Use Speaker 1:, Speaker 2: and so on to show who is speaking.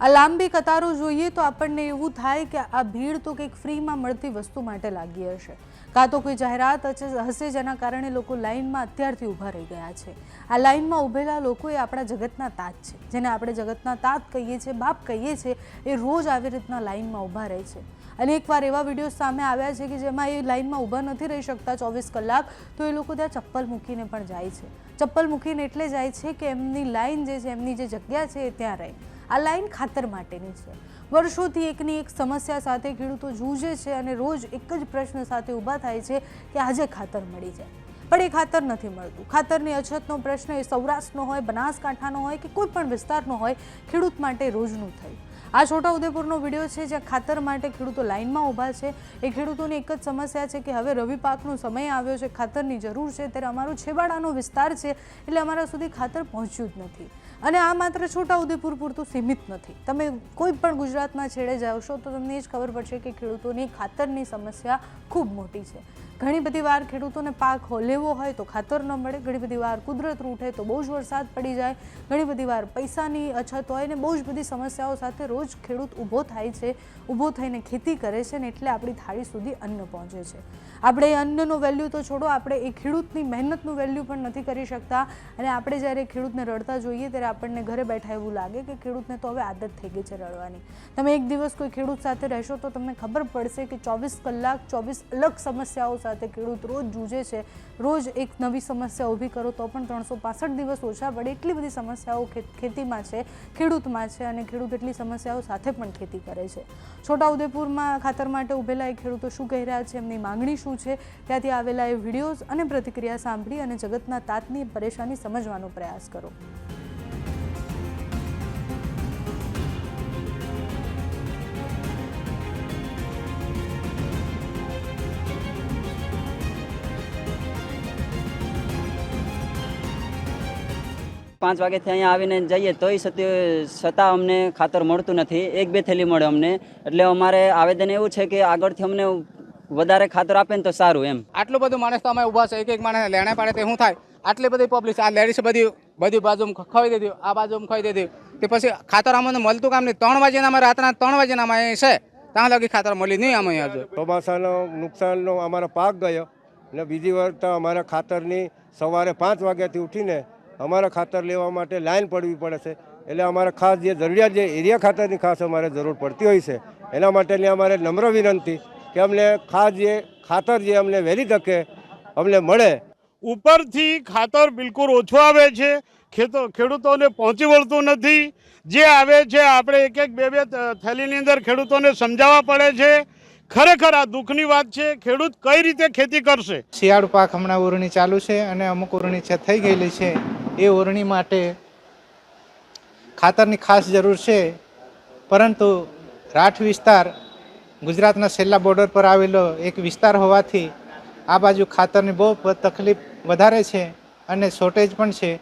Speaker 1: આ લાંબી કતારો જોઈએ તો આપણને એવું થાય કે આ ભીડ તો કંઈક ફ્રીમાં મળતી વસ્તુ માટે લાગી હશે. કાં તો કોઈ જાહેરાત હશે- જેના કારણે લોકો લાઇનમાં અત્યારથી ઊભા રહી ગયા છે. આ લાઇનમાં ઊભેલા લોકો એ આપણા જગતના તાત છે. જેને આપણે જગતના તાત કહીએ છીએ, બાપ કહીએ છીએ, એ રોજ આવી રીતના લાઇનમાં ઊભા રહે છે. અને એકવાર એવા વીડિયો સામે આવ્યા છે કે જેમાં એ લાઇનમાં ઊભા નથી રહી શકતા ચોવીસ કલાક, તો એ લોકો ત્યાં ચપ્પલ મૂકીને પણ જાય છે. ચપ્પલ મૂકીને એટલે જાય છે કે એમની લાઇન જે છે, એમની જે જગ્યા છે એ ત્યાં રહે. આ લાઈન ખાતર માટેની છે. વર્ષોથી એકની એક સમસ્યા સાથે ખેડૂતો જૂજે છે અને રોજ એક જ પ્રશ્ન સાથે ઊભા થાય છે કે આજે ખાતર મળી જાય. પણ એ ખાતર નથી મળતું. ખાતરની અછતનો પ્રશ્ન એ સૌરાષ્ટ્રનો હોય, બનાસકાંઠાનો હોય કે કોઈ પણ વિસ્તારનો હોય, ખેડૂત માટે રોજનું થયું. આ છોટાઉદેપુરનો વીડિયો છે જ્યાં ખાતર માટે ખેડૂતો લાઇનમાં ઊભા છે. એ ખેડૂતોની એક જ સમસ્યા છે કે હવે રવિ પાકનો સમય આવ્યો છે, ખાતરની જરૂર છે. ત્યારે અમારો છેવાડાનો વિસ્તાર છે, એટલે અમારા સુધી ખાતર પહોંચ્યું જ નથી. અને આ માત્ર છોટાઉદેપુર પૂરતું સીમિત નથી. તમે કોઈ પણ ગુજરાતના છેડે જાઓ છો તો તમને એ જ ખબર પડશે કે ખેડૂતોની ખાતરની સમસ્યા ખૂબ મોટી છે. ઘણી બધી વાર ખેડૂતોને પાક લેવો હોય તો ખાતર ન મળે, ઘણી બધી વાર કુદરત રૂઠે તો બહુ જ વરસાદ પડી જાય, ઘણી બધી વાર પૈસાની અછત હોય ને બહુ જ બધી સમસ્યાઓ સાથે રોજ ખેડૂત ઊભો થાય છે, ઊભો થઈને ખેતી કરે છે ને એટલે આપણી થાળી સુધી અન્ન પહોંચે છે. આપણે એ અન્નનું વેલ્યુ તો છોડો, આપણે એ ખેડૂતની મહેનતનું વેલ્યુ પણ નથી કરી શકતા અને આપણે જ્યારે ખેડૂતને રડતા જોઈએ ત્યારે આપણને ઘરે બેઠા એવું લાગે કે ખેડૂતને તો હવે આદત થઈ ગઈ છે રડવાની. તમે એક દિવસ કોઈ ખેડૂત સાથે રહેશો તો તમને ખબર પડશે કે ચોવીસ કલાક ચોવીસ અલગ સમસ્યાઓ સાથે ખેડૂત રોજ જૂજે છે. રોજ એક નવી સમસ્યા ઊભી કરો તો પણ ત્રણસો દિવસ ઓછા પડે એટલી બધી સમસ્યાઓ ખેતીમાં છે, ખેડૂતમાં છે અને ખેડૂત એટલી સમસ્યાઓ સાથે પણ ખેતી કરે છે. છોટાઉદેપુરમાં ખાતર માટે ઊભેલા એ ખેડૂતો શું કહી રહ્યા છે? એમની માંગણી શું છે? ત્યાંથી આવેલા એ વિડીયોઝ અને પ્રતિક્રિયા સાંભળી અને જગતના તાતની પરેશાની સમજવાનો પ્રયાસ કરો.
Speaker 2: પાંચ વાગ્યાથી અહીંયા આવીને જઈએ તોય છતાં છતાં અમને ખાતર મળતું નથી. એક બે થેલી મળે અમને. એટલે અમારે આવેદન એવું છે કે આગળથી અમને વધારે ખાતર આપે ને તો સારું એમ.
Speaker 3: આટલું બધું માણસ તો અમે ઊભા છે. એક એક માણસ લેણે પાડે તે શું થાય? આટલી બધી પબ્લિક આ લેડીસ બધી બધી બાજુ ખવાઈ દીધી. આ બાજુ ખવાઈ દીધી. તે પછી ખાતર અમને મળતું કામ નહીં. ત્રણ વાગ્યાના અમે રાતના ત્રણ વાગ્યાના અમે અહીં છે. ત્યાં લગી ખાતર મળી નહીં અમે હજુ.
Speaker 4: ચોમાસાનો નુકસાનનો અમારો પાક ગયો. એટલે બીજી વાર તો અમારા ખાતરની સવારે પાંચ વાગ્યાથી ઉઠીને અમારા ખાતર લેવા માટે લાઈન પડવી પડે છે. એટલે અમારે ખાસ જે જરૂરિયાત જે એરિયા ખાતરની ખાસ અમારે જરૂર પડતી હોય છે. એના માટેની અમારે નમ્ર વિનંતી કે અમને ખાસ જે ખાતર જે અમને વહેલી તકે અમને મળે.
Speaker 5: ઉપરથી ખાતર બિલકુલ ઓછું આવે છે. ખેતો ખેડૂતોને પહોંચી વળતું નથી. જે આવે છે આપણે એક એક બે બે થેલીની અંદર ખેડૂતોને સમજાવવા પડે છે. ખરેખર આ દુઃખની વાત છે ખેડૂત કઈ રીતે ખેતી કરશે?
Speaker 6: શિયાળુ પાક હમણાં ઉરણી ચાલુ છે અને અમુક ઉરણી છે થઈ ગયેલી છે. એ ઓરણી માટે ખાતરની ખાસ જરૂર છે. પરંતુ રાઠ વિસ્તાર ગુજરાતના છેલ્લા બોર્ડર પર આવેલો એક વિસ્તાર હોવાથી આ બાજુ ખાતરની બહુ તકલીફ વધારે છે અને શોર્ટેજ પણ છે.